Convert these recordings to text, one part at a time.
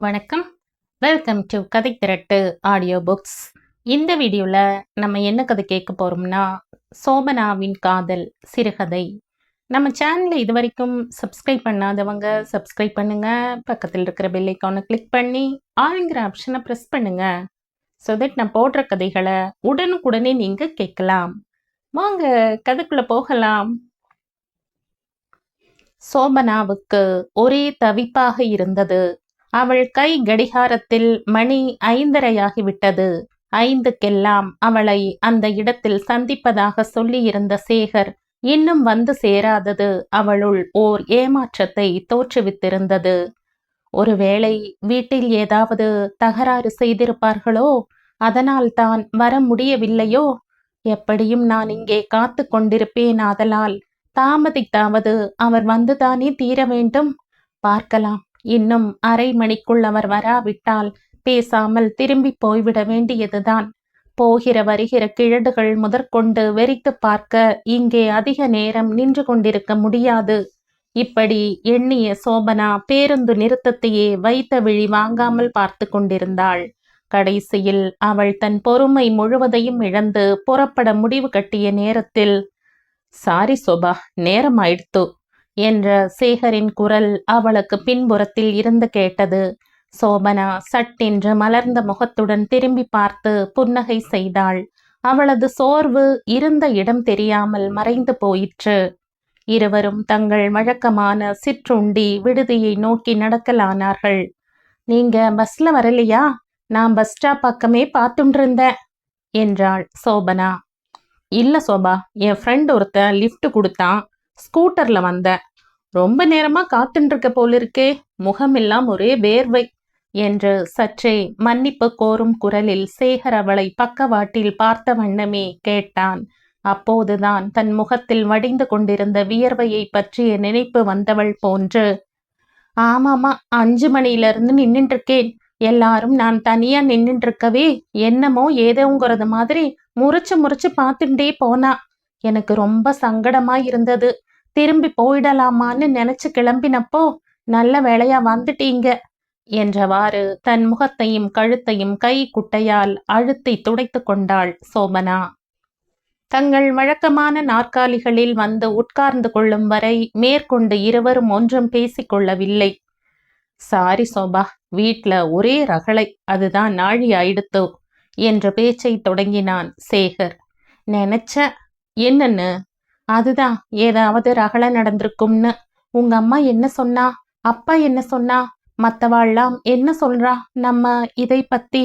வணக்கம். Welcome to கதை திரட்டு audio books இந்த வீடியோவில் நம்ம என்ன கதை கேட்க போகிறோம்னா சோபனாவின் காதல் சிறுகதை. நம்ம சேனலை இது வரைக்கும் சப்ஸ்கிரைப் பண்ணாதவங்க சப்ஸ்கிரைப் பண்ணுங்க. பக்கத்தில் இருக்கிற பெல்லைக்கானை கிளிக் பண்ணி ஆளுங்கிற ஆப்ஷனை ப்ரெஸ் பண்ணுங்க. ஸோ தட் நான் போடுற கதைகளை உடனுக்குடனே நீங்கள் கேட்கலாம். வாங்க கதைக்குள்ளே போகலாம். சோபனாவுக்கு ஒரே தவிப்பாக இருந்தது அவள் கை கடிகாரத்தில் மணி ஐந்தரையாகிவிட்டது. ஐந்துக்கெல்லாம் அவளை அந்த இடத்தில் சந்திப்பதாக சொல்லியிருந்த சேகர் இன்னும் வந்து சேராதது அவளுள் ஓர் ஏமாற்றத்தை தோற்றுவித்திருந்தது. ஒருவேளை வீட்டில் ஏதாவது தகராறு செய்திருப்பார்களோ? அதனால் தான் வர முடியவில்லையோ? எப்படியும் நான் இங்கே காத்து கொண்டிருப்பேன் ஆதலால். தாமதித்தாவது அவர் வந்துதானே தீர வேண்டும்? பார்க்கலாம். இன்னும் அரை மணிக்குள் அவர் வராவிட்டால் பேசாமல் திரும்பி போய்விட வேண்டியதுதான். போகிற வருகிற கிழடுகள் முதற்கொண்டு வெறித்து பார்க்க இங்கே அதிக நேரம் நின்று கொண்டிருக்க முடியாது. இப்படி எண்ணிய சோபனா பேருந்து நிறுத்தத்தையே வைத்த விழி வாங்காமல் பார்த்து கொண்டிருந்தாள். கடைசியில் அவள் தன் பொறுமை முழுவதையும் இழந்து புறப்பட முடிவு கட்டிய நேரத்தில் சாரி சோபா நேரம் ஆயிடுத்து. என்ற சேகரின் குரல் அவளுக்கு பின்புறத்தில் இருந்து கேட்டது. சோபனா சட்டென்று மலர்ந்த முகத்துடன் திரும்பி பார்த்து புன்னகை செய்தாள். அவளது சோர்வு இருந்த இடம் தெரியாமல் மறைந்து போயிற்று. இருவரும் தங்கள் வழக்கமான சிற்றுண்டி விடுதியை நோக்கி நடக்கலானார்கள். நீங்க பஸ்ல வரலையா? நான் பஸ் ஸ்டாப் பக்கமே பார்த்துட்டு என்றாள் சோபனா. இல்ல சோபா என் ஃப்ரெண்ட் ஒருத்தன் லிஃப்ட் கொடுத்தான். ஸ்கூட்டர்ல வந்தேன் ரொம்ப நேரமா காத்துட்டு இருக்க போல முகமெல்லாம் ஒரே வேர்வை. என்று சற்றே மன்னிப்பு கோரும் குரலில் சேகர் அவளை பக்கவாட்டில் பார்த்த வண்ணமே கேட்டான். அப்போதுதான் தன் முகத்தில் வடிந்து கொண்டிருந்த வியர்வையை பற்றிய நினைப்பு வந்தவள் போன்று ஆமாமா அஞ்சு மணியிலிருந்து இருந்து நின்னுட்டு இருக்கேன் எல்லாரும் நான் தனியா நின்னுட்டு இருக்கவே என்னமோ ஏதோங்கிறது மாதிரி முறைச்சு முறைச்சு பார்த்துட்டே போனா. எனக்கு ரொம்ப சங்கடமா இருந்தது திரும்பி போயிடலாமான்னு நினைச்சு கிளம்பினப்போ நல்ல வேலையா வந்துட்டீங்க என்றவாறு தன் முகத்தையும் கழுத்தையும் கை குட்டையால் அழுத்தி துடைத்து கொண்டாள் சோபனா. தங்கள் வழக்கமான நாற்காலிகளில் வந்து உட்கார்ந்து கொள்ளும் வரை மேற்கொண்டு இருவரும் ஒன்றும் பேசிக்கொள்ளவில்லை சாரி சோபா வீட்ல ஒரே ரகளை அதுதான் நாழி ஆயிடுத்தோ என்ற பேச்சை தொடங்கினான் சேகர். நினைச்ச? என்னன்னு? அதுதான் ஏதாவது ரகள நடந்திருக்கும்னு. உங்க அம்மா என்ன சொன்னா? அப்பா என்ன சொன்னா? மத்தவாள்லாம் என்ன சொல்றா? நம்ம இதை பத்தி?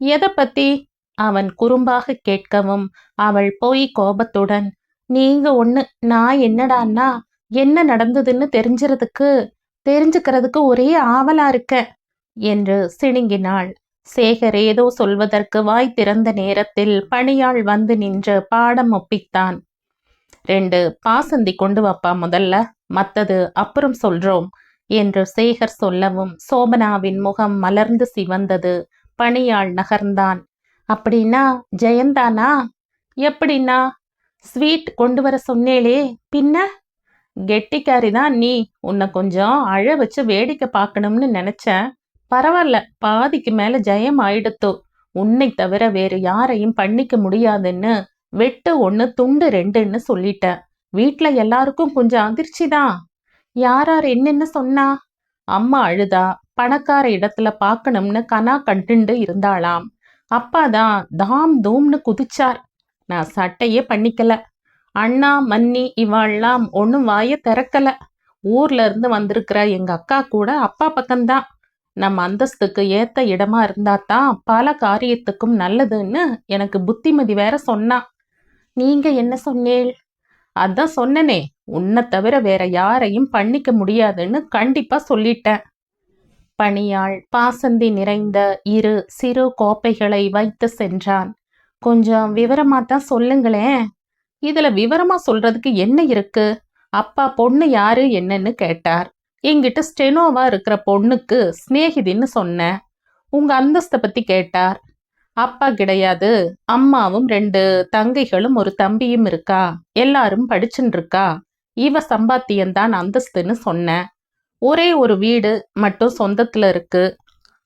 எதை பத்தி? அவன் குறும்பாக கேட்கவும் அவள் போய் கோபத்துடன் நீங்க ஒண்ணு நான் என்னடான்னா என்ன நடந்ததுன்னு தெரிஞ்சுறதுக்கு தெரிஞ்சுக்கிறதுக்கு ஒரே ஆவலா இருக்க என்று சிணுங்கினாள். சேகர் ஏதோ சொல்வதற்கு வாய் திறந்த நேரத்தில் பணியாள் வந்து நின்று பாடம் ஒப்பித்தான். ரெண்டு பாசந்தி கொண்டு வாப்பா முதல்ல. மத்தது அப்புறம் சொல்றோம் என்று சேகர் சொல்லவும் சோபனாவின் முகம் மலர்ந்து சிவந்தது. பணியாள் நகர்ந்தான். அப்படின்னா ஜெயந்தானா? எப்படின்னா? ஸ்வீட் கொண்டு வர சொன்னேளே பின்ன? கெட்டிக்காரி தான் நீ. உன்னை கொஞ்சம் அழ வச்சு வேடிக்கை பார்க்கணும்னு நினைச்சேன். பரவாயில்ல பாதிக்கு மேல ஜெயம் ஆயிடுத்தோ. உன்னை தவிர வேறு யாரையும் பண்ணிக்க முடியாதுன்னு வெட்டு ஒன்று துண்டு ரெண்டுன்னு சொல்லிட்டேன். வீட்டில் எல்லாருக்கும் கொஞ்சம் அதிர்ச்சி தான். யாரார் என்னென்ன சொன்னா? அம்மா அழுதா? பணக்கார இடத்துல பார்க்கணும்னு கனா கண்டுண்டு இருந்தாளாம். அப்பா தான் தாம் தூம்னு குதிச்சார். நான் சட்டையே பண்ணிக்கல. அண்ணா மன்னி இவாள்லாம் ஒன்றும் வாய திறக்கல. ஊர்ல இருந்து வந்திருக்கிற எங்க அக்கா கூட அப்பா பக்கம்தான். நம்ம அந்தஸ்துக்கு ஏத்த இடமா இருந்தா தான் பல காரியத்துக்கும் நல்லதுன்னு எனக்கு புத்திமதி வேற சொன்னான் நீங்க என்ன சொன்னேள்? அதான் சொன்னனே உன்னை தவிர வேற யாரையும் பண்ணிக்க முடியாதுன்னு கண்டிப்பா சொல்லிட்டேன். பணியாள் பாசந்தி நிறைந்த இரு சிறு கோப்பைகளை வைத்து சென்றான். கொஞ்சம் விவரமா தான் சொல்லுங்களேன். இதுல விவரமா சொல்றதுக்கு என்ன இருக்கு? அப்பா பொண்ணு யாரு என்னன்னு கேட்டார். என்கிட்ட ஸ்டெனோவா இருக்கிற பொண்ணுக்கு சிநேகிதின்னு சொன்னேன். உங்க அந்தஸ்தை பத்தி கேட்டார். அப்பா கிடையாது. அம்மாவும் ரெண்டு தங்கைகளும் ஒரு தம்பியும் இருக்கா? எல்லாரும் படிச்சுன்னு இருக்கா இவ சம்பாத்தியம்தான் அந்தஸ்துன்னு சொன்னேன் ஒரே ஒரு வீடு மட்டும் சொந்தத்துல இருக்கு.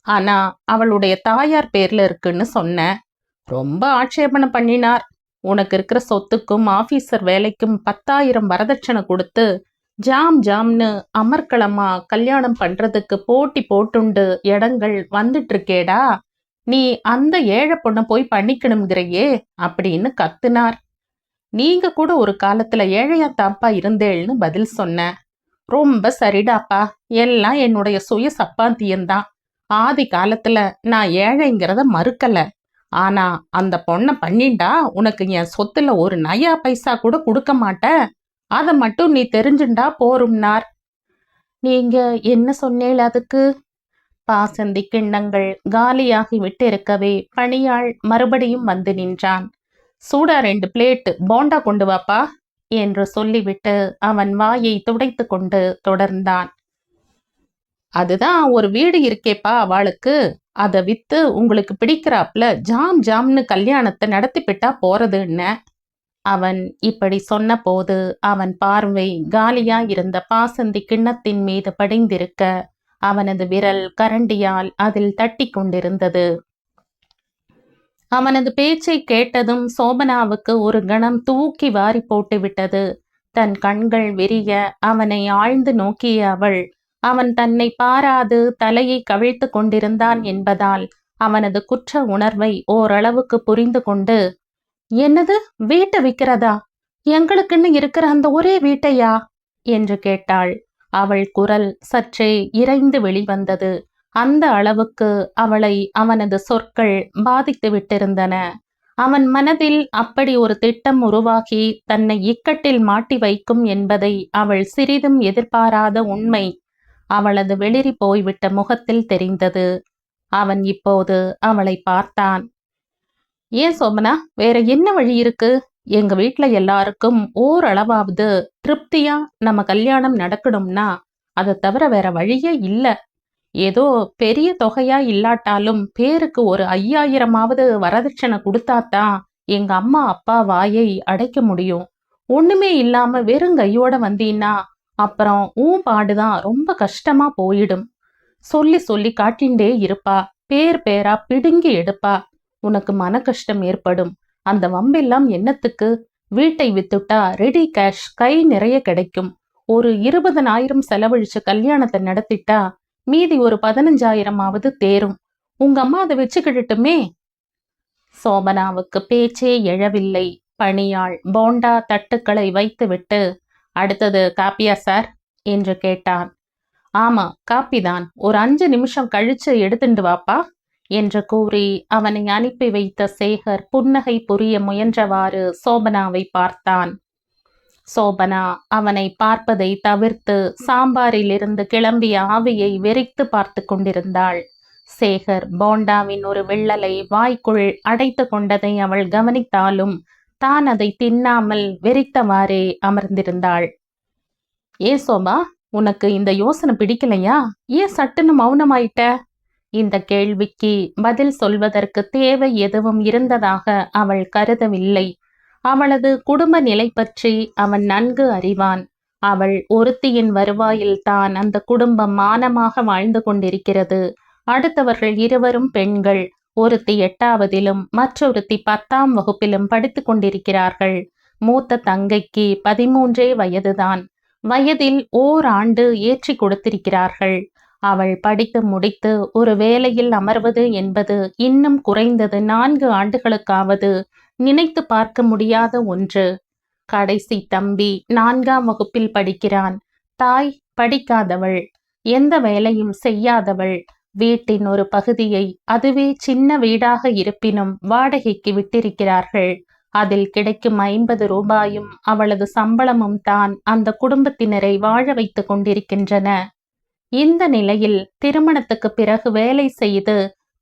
ஆனா அவளுடைய தாயார் பேர்ல இருக்குன்னு சொன்னேன் ரொம்ப ஆட்சேபனை பண்ணினார். உனக்கு இருக்கிற சொத்துக்கும் ஆபீசர் வேலைக்கும் பத்தாயிரம் வரதட்சணை கொடுத்து ஜாம் ஜாம்னு அமர்க்களமா கல்யாணம் பண்றதுக்கு போட்டி போட்டுண்டு இடங்கள் வந்துட்டு இருக்கேடா நீ அந்த ஏழை பொண்ணை போய் பண்ணிக்கணுங்கிறையே அப்படின்னு கத்துனார். நீங்க கூட ஒரு காலத்துல ஏழையா தாப்பா இருந்தேள்னு பதில் சொன்னேன் ரொம்ப சரிடாப்பா. எல்லாம் என்னுடைய சுய சப்பாத்தியம்தான் ஆதி காலத்துல நான் ஏழைங்கிறத மறுக்கல. ஆனா அந்த பொண்ணை பண்ணிண்டா உனக்கு என் சொத்துல ஒரு நயா பைசா கூட கொடுக்க மாட்ட. அதை மட்டும் நீ தெரிஞ்சுண்டா போரும்னார். நீங்க என்ன சொன்னேள் அதுக்கு? பாசந்தி கிண்ணங்கள் காலியாகி விட்டிருக்கவே. பணியாள் மறுபடியும் வந்து நின்றான். சூடா ரெண்டு பிளேட் போண்டா கொண்டு வாப்பா என்று சொல்லிவிட்டு அவன் வாயை துடைத்து கொண்டு தொடர்ந்தான். அதுதான் ஒரு வீடு இருக்கேப்பா அவளுக்கு. அதை வித்து உங்களுக்கு பிடிக்கிறாப்ல ஜாம் ஜாம்னு கல்யாணத்தை நடத்திப்பிட்டா போறதுன்னு. அவன் இப்படி சொன்னபோது அவன் பார்வை காலியா இருந்த பாசந்தி கிண்ணத்தின் மீது படிந்திருக்க அவனது விரல் கரண்டியால் அதில் தட்டி கொண்டிருந்தது அவனது பேச்சை கேட்டதும் சோபனாவுக்கு ஒரு கணம் தூக்கி வாரி போட்டு விட்டது. தன் கண்கள் விரிய அவனை ஆழ்ந்து நோக்கிய அவள் அவன் தன்னை பாராது தலையை கவிழ்த்து கொண்டிருந்தான் என்பதால் அவனது குற்ற உணர்வை ஓரளவுக்கு புரிந்து கொண்டு என்னது? வீட்டை விற்கிறதா? எங்களுக்குன்னு இருக்கிற அந்த ஒரே வீட்டையா? என்று கேட்டாள். அவள் குரல் சற்றே இறைந்து வெளிவந்தது. அந்த அளவுக்கு அவளை அவனது சொற்கள் பாதித்து விட்டிருந்தன. அவன் மனதில் அப்படி ஒரு திட்டம் உருவாகி தன்னை இக்கட்டில் மாட்டி வைக்கும் என்பதை அவள் சிறிதும் எதிர்பாராத உண்மை அவளது வெளிரி போய்விட்ட முகத்தில் தெரிந்தது. அவன் இப்போது அவளை பார்த்தான். ஏன் சோமனா? வேற என்ன வழி இருக்கு? எங்க வீட்டுல எல்லாருக்கும் ஓரளவாவது திருப்தியா நம்ம கல்யாணம் நடக்கணும்னா அதை தவிர வேற வழியே இல்ல. ஏதோ பெரிய தொகையா இல்லாட்டாலும் பேருக்கு ஒரு ஐயாயிரமாவது வரதட்சணை கொடுத்தாதான் எங்க அம்மா அப்பா வாயை அடைக்க முடியும். ஒண்ணுமே இல்லாம வெறும் கையோட வந்தீன்னா அப்புறம் ஊன் பாடுதான் ரொம்ப கஷ்டமா போயிடும். சொல்லி சொல்லி காட்டிண்டே இருப்பா பேர் பேரா பிடுங்கி எடுப்பா. உனக்கு மன கஷ்டம் ஏற்படும். அந்த வம்பெல்லாம் என்னத்துக்கு? வீட்டை வித்துட்டா ரெடி கேஷ் கை நிறைய கிடைக்கும். ஒரு இருபதனாயிரம் செலவழிச்சு கல்யாணத்தை நடத்திட்டா மீதி ஒரு பதினஞ்சாயிரமாவது தேரும். உங்க அம்மா அதை வச்சுக்கிடட்டுமே? சோபனாவுக்கு பேச்சே எழவில்லை. பணியாள் போண்டா தட்டுக்களை வைத்துவிட்டு அடுத்தது காப்பியா சார்? என்று கேட்டான். ஆமா காப்பிதான். ஒரு அஞ்சு நிமிஷம் கழிச்சு எடுத்துட்டு வாப்பா. என்று கூறி அவனை அனுப்பி வைத்த சேகர் புன்னகை புரிய முயன்றவாறு சோபனாவை பார்த்தான். சோபனா அவனை பார்ப்பதை தவிர்த்து சாம்பாரிலிருந்து கிளம்பிய ஆவியை வெறித்து பார்த்து கொண்டிருந்தாள். சேகர் போண்டாவின் ஒரு விள்ளலை வாய்க்குள் அடைத்து கொண்டதை அவள் கவனித்தாலும் தான் அதை தின்னாமல் வெறித்தவாறே அமர்ந்திருந்தாள். ஏ சோபா உனக்கு இந்த யோசனை பிடிக்கலையா? ஏன் சட்டுன்னு மௌனமாயிட்ட? இந்த கேள்விக்கு பதில் சொல்வதற்கு தேவை எதுவும் இருந்ததாக அவள் கருதவில்லை. அவளது குடும்ப நிலை பற்றி அவன் நன்கு அறிவான். அவள் ஒருத்தியின் வருவாயில் தான் அந்த குடும்பம் மானமாக வாழ்ந்து கொண்டிருக்கிறது. அடுத்தவர்கள் இருவரும் பெண்கள். ஒருத்தி எட்டாவதிலும் மற்றொருத்தி பத்தாம் வகுப்பிலும் படித்து கொண்டிருக்கிறார்கள். மூத்த தங்கைக்கு பதிமூன்றே வயதுதான். வயதில் ஓர் ஆண்டு ஏற்றி கொடுத்திருக்கிறார்கள். அவள் படித்து முடித்து ஒரு வேலையில் அமர்வது என்பது இன்னும் குறைந்தது நான்கு ஆண்டுகளுக்காவது நினைத்து பார்க்க முடியாத ஒன்று. கடைசி தம்பி நான்காம் வகுப்பில் படிக்கிறான். தாய் படிக்காதவள். எந்த வேலையும் செய்யாதவள். வீட்டின் ஒரு பகுதியை அதுவே சின்ன வீடாக இருப்பினும் வாடகைக்கு விட்டிருக்கிறார்கள். அதில் கிடைக்கும் ஐம்பது ரூபாயும் அவளது சம்பளமும் தான் அந்த குடும்பத்தினரை வாழ வைத்துக் கொண்டிருக்கின்றன. இந்த நிலையில் திருமணத்துக்கு பிறகு வேலை செய்து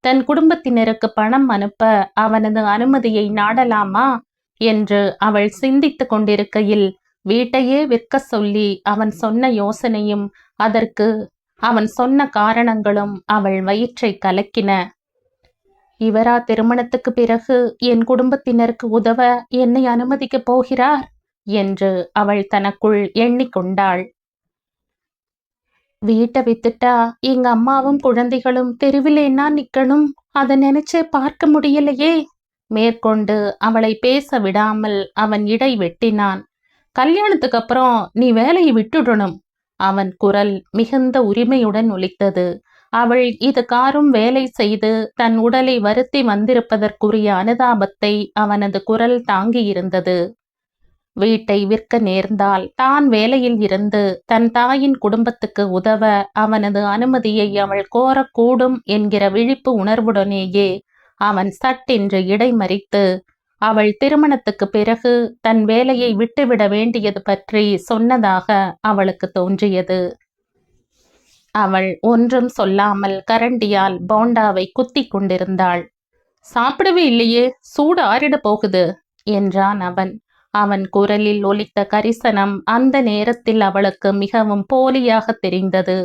தன் குடும்பத்தினருக்கு பணம் அனுப்ப அவனது அனுமதியை நாடலாமா என்று அவள் சிந்தித்துக் கொண்டிருக்கையில் வீட்டையே விற்க சொல்லி அவன் சொன்ன யோசனையும் அதற்கு அவன் சொன்ன காரணங்களும் அவள் வயிற்றை கலக்கின. இவரா திருமணத்துக்கு பிறகு என் குடும்பத்தினருக்கு உதவ என்னை அனுமதிக்கப் போகிறார்? என்று அவள் தனக்குள் எண்ணிக்கொண்டாள். வீட்டை வித்துட்டா எங்க அம்மாவும் குழந்தைகளும் தெருவிலேனா நிக்கணும். அதை நினைச்சே பார்க்க முடியலையே. மேற்கொண்டு அவளை பேச விடாமல் அவன் இடை வெட்டினான். கல்யாணத்துக்கு அப்புறம் நீ வேலையை விட்டுடணும். அவன் குரல் மிகுந்த உரிமையுடன் ஒலித்தது. அவள் இது காரும் வேலை செய்து தன் உடலை வருத்தி வந்திருப்பதற்குரிய அனுதாபத்தை அவனது குரல் தாங்கியிருந்தது. வீட்டை விற்க நேர்ந்தால் தான் வேலையில் இருந்து தன் தாயின் குடும்பத்துக்கு உதவ அவனது அனுமதியை அவள் கோரக்கூடும் என்கிற விழிப்பு உணர்வுடனேயே அவன் சட்டென்று இடைமறித்து அவள் திருமணத்துக்கு பிறகு தன் வேலையை விட்டுவிட வேண்டியது பற்றி சொன்னதாக அவளுக்கு தோன்றியது. அவள் ஒன்றும் சொல்லாமல் கரண்டியால் போண்டாவை குத்தி கொண்டிருந்தாள். சாப்பிடவே இல்லையே சூடு ஆறிட போகுது என்றான் அவன். அவன் குரலில் ஒலித்த கரிசனம் அந்த நேரத்தில் அவளுக்கு மிகவும் போலியாக தெரிந்தது.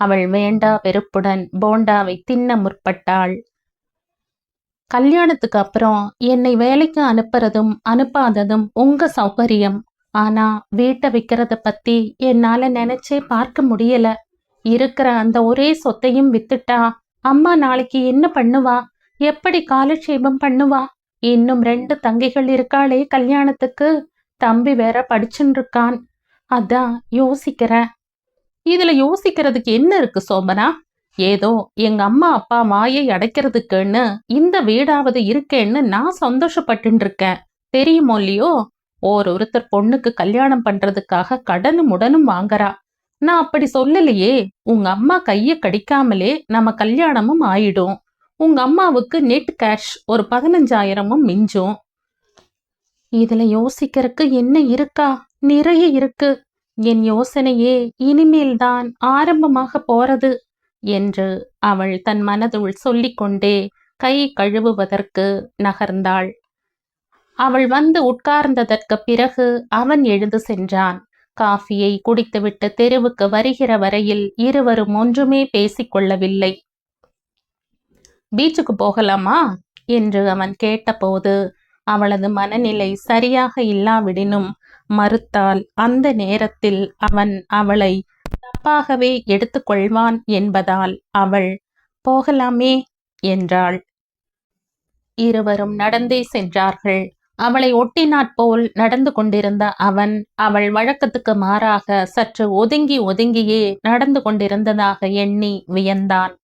அவள் வேண்டா வெறுப்புடன் போண்டாவை தின்ன முற்பட்டாள். கல்யாணத்துக்கு அப்புறம் என்னை வேலைக்கு அனுப்புறதும் அனுப்பாததும் உங்க சௌகரியம். ஆனா வீட்டை விற்கிறத பத்தி என்னால நினைச்சே பார்க்க முடியல. இருக்கிற அந்த ஒரே சொத்தையும் வித்துட்டா அம்மா நாளைக்கு என்ன பண்ணுவா? எப்படி காலட்சேபம் பண்ணுவா? இன்னும் ரெண்டு தங்கைகள் இருக்காளே கல்யாணத்துக்கு. தம்பி வேற படிச்சுன்னு இருக்கான் அதான் யோசிக்கிறேன். இதுல யோசிக்கிறதுக்கு என்ன இருக்கு சோபனா ஏதோ எங்க அம்மா அப்பா மாயை அடைக்கிறதுக்குன்னு இந்த வீடாவது இருக்கேன்னு நான் சந்தோஷப்பட்டு இருக்கேன் தெரியுமோ இல்லையோ? ஓர் ஒருத்தர் பொண்ணுக்கு கல்யாணம் பண்றதுக்காக கடனும் உடனும் வாங்குறா. நான் அப்படி சொல்லலையே. உங்க அம்மா கைய கடிக்காமலே நம்ம கல்யாணமும் ஆயிடும். உங்க அம்மாவுக்கு நெட் கேஷ் ஒரு பதினஞ்சாயிரமும் மிஞ்சும். இதுல யோசிக்கிறதுக்கு என்ன இருக்கா? நிறைய இருக்கு. என் யோசனையே இனிமேல்தான் ஆரம்பமாக போறது என்று அவள் தன் மனதுள் சொல்லிக்கொண்டே கை கழுவுவதற்கு நகர்ந்தாள். அவள் வந்து உட்கார்ந்ததற்கு பிறகு அவன் எழுந்து சென்றான். காஃபியை குடித்துவிட்டு தெருவுக்கு வருகிற வரையில் இருவரும் ஒன்றுமே பேசிக்கொள்ளவில்லை பீச்சுக்கு போகலாமா? என்று அவன் கேட்டபோது அவளது மனநிலை சரியாக இல்லாவிடினும் மறுத்தால் அந்த நேரத்தில் அவன் அவளை தப்பாகவே எடுத்துக்கொள்வான் என்பதால் அவள் போகலாமே என்றாள். இருவரும் நடந்தே சென்றார்கள். அவளை ஒட்டினாற்போல் நடந்து கொண்டிருந்த அவன் அவள் வழக்கத்துக்கு மாறாக சற்று ஒதுங்கி ஒதுங்கியே நடந்து கொண்டிருந்ததாக எண்ணி வியந்தான்.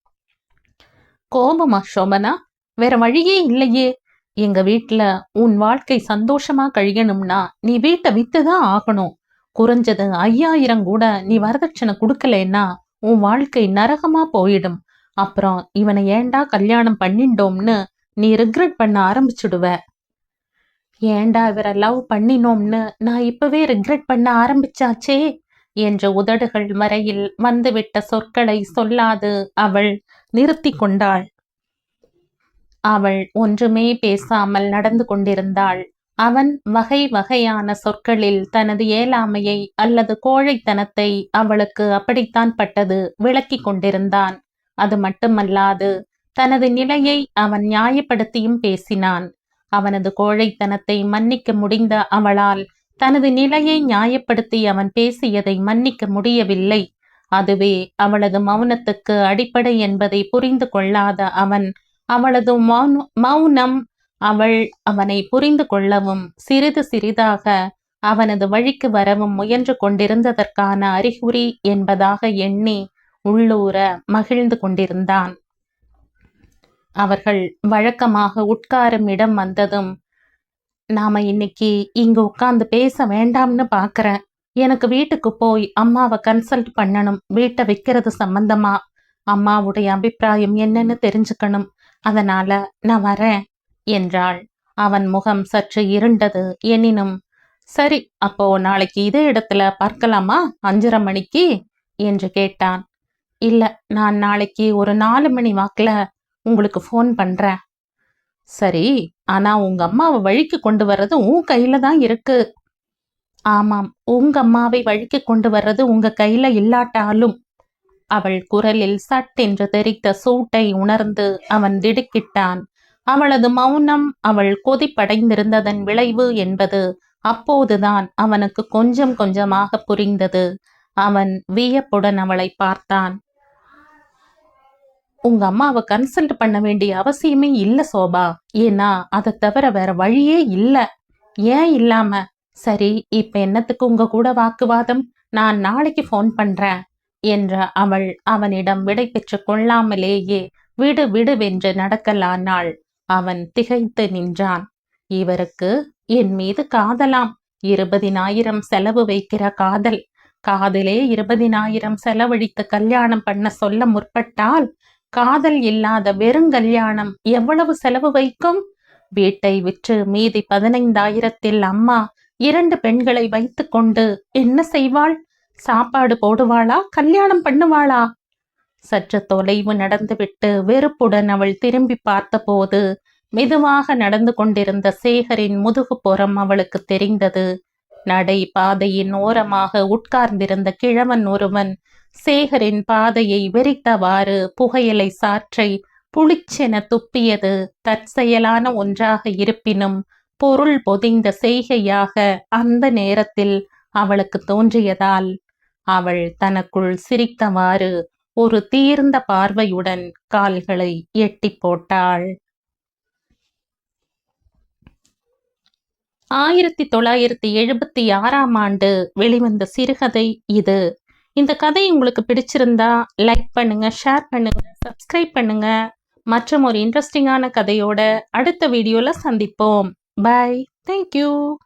கோபமா சோபனா? வேற வழியே இல்லையே. எங்க வீட்டுல உன் வாழ்க்கை சந்தோஷமா கழியணும்னா நீ வீட்டை வித்துதான் ஆகணும். குறைஞ்சது ஐயாயிரம் கூட நீ வரதட்சணை கொடுக்கலன்னா உன் வாழ்க்கை நரகமா போயிடும். அப்புறம் இவனை ஏண்டா கல்யாணம் பண்ணிண்டோம்னு நீ ரிக்ரெட் பண்ண ஆரம்பிச்சுடுவ. ஏண்டா இவரை லவ் பண்ணினோம்னு நான் இப்பவே ரிக்ரெட் பண்ண ஆரம்பிச்சாச்சே? என்ற உதடுகள் வரையில் வந்துவிட்ட சொற்களை சொல்லாது அவள் நிறுத்தி கொண்டாள். அவள் ஒன்றுமே பேசாமல் நடந்து கொண்டிருந்தாள். அவன் வகை வகையான சொற்களில் தனது ஏழாமையை அல்லது கோழைத்தனத்தை அவளுக்கு அப்படித்தான் பட்டது விளக்கிக் கொண்டிருந்தான். அது மட்டுமல்லாது தனது நிலையை அவன் நியாயப்படுத்தியும் பேசினான். அவனது கோழைத்தனத்தை மன்னிக்க முடிந்த அவளால் தனது நிலையை நியாயப்படுத்தி அவன் பேசியதை மன்னிக்க முடியவில்லை. அதுவே அவளது மௌனத்துக்கு அடிப்படை என்பதை புரிந்து கொள்ளாத அவன் அவளது மௌன- மௌனம் அவள் அவனை புரிந்து கொள்ளவும் சிறிது சிறிதாக அவனது வழிக்கு வரவும் முயன்று கொண்டிருந்ததற்கான அறிகுறி என்பதாக எண்ணி உள்ளூர மகிழ்ந்து கொண்டிருந்தான். அவர்கள் வழக்கமாக உட்காரும் இடம் வந்ததும் நாம இன்னைக்கு இங்க உட்கார்ந்து பேச வேண்டாம்னு பாக்குறேன் எனக்கு வீட்டுக்கு போய் அம்மாவை கன்சல்ட் பண்ணணும் வீட்டை விற்கிறது சம்பந்தமா? அம்மாவுடைய அபிப்பிராயம் என்னன்னு தெரிஞ்சுக்கணும். அதனால நான் வரேன் என்றாள். அவன் முகம் சற்று இருண்டது எனினும் சரி அப்போ நாளைக்கு இதே இடத்துல பார்க்கலாமா? அஞ்சரை மணிக்கு? என்று கேட்டான். இல்ல நான் நாளைக்கு ஒரு நாலு மணி வாக்கில் உங்களுக்கு ஃபோன் பண்றேன். சரி ஆனா உங்க அம்மாவை வழிக்கு கொண்டு வர்றது உன் கையில தான் இருக்கு. ஆமாம் உங்க அம்மாவை வழிக்கு கொண்டு வர்றது உங்க கையில இல்லாட்டாலும் அவள் குரலில் சட்டென்று தெரித்த சூட்டை உணர்ந்து அவன் திடுக்கிட்டான். அவளது மௌனம் அவள் கொதிப்படைந்திருந்ததன் விளைவு என்பது அப்போதுதான் அவனுக்கு கொஞ்சம் கொஞ்சமாக புரிந்தது. அவன் வியப்புடன் அவளை பார்த்தான். உங்க அம்மாவை கன்சல்ட் பண்ண வேண்டிய அவசியமே இல்ல சோபா. ஏன்னா அதை தவிர வேற வழியே இல்ல. ஏன் இல்லாம? சரி இப்ப என்னத்துக்கு உங்க கூட வாக்குவாதம்? நான் நாளைக்கு ஃபோன் பண்றேன் என்ற அவள் அவனிடம் விடை பெற்று கொள்ளாமலேயே விடு விடுவென்று நடக்கலானாள் அவன் திகைத்து நின்றான். இவருக்கு என் மீது காதலாம் இருபதினாயிரம் செலவு வைக்கிற காதல். காதலே இருபதினாயிரம் செலவழித்து கல்யாணம் பண்ண சொல்ல முற்பட்டால் காதல் இல்லாத வெறும் கல்யாணம் எவ்வளவு செலவு வைக்கும்? வீட்டை விற்று மீதி பதினைந்தாயிரத்தில் அம்மா இரண்டு பெண்களை வைத்துக்கொண்டு என்ன செய்வாள்? சாப்பாடு போடுவாளா? கல்யாணம் பண்ணுவாளா? சற்று தொலைவு நடந்துவிட்டு வெறுப்புடன் அவள் திரும்பி பார்த்தபோது மெதுவாக நடந்து கொண்டிருந்த சேகரின் முதுகுப்புறம் அவளுக்கு தெரிந்தது. நடை பாதையின் ஓரமாக உட்கார்ந்திருந்த கிழவன் ஒருவன் சேகரின் பாதையை வெறித்தவாறு புகையிலை சாற்றை புளிச்சென துப்பியது. தற்செயலான ஒன்றாக இருப்பினும் பொருள் பொதிந்த செய்கையாக அந்த நேரத்தில் அவளுக்கு தோன்றியதால் அவள் தனக்குள் சிரித்தவாறு ஒரு தீர்ந்த பார்வையுடன் கால்களை எட்டி போட்டாள். ஆயிரத்தி தொள்ளாயிரத்தி எழுபத்தி ஆறாம் ஆண்டு வெளிவந்த சிறுகதை இது. இந்த கதை உங்களுக்கு பிடிச்சிருந்தா லைக் பண்ணுங்க ஷேர் பண்ணுங்க சப்ஸ்கிரைப் பண்ணுங்க. மற்றும் ஒரு இன்ட்ரெஸ்டிங்கான கதையோட அடுத்த வீடியோல சந்திப்போம். Bye. Thank you.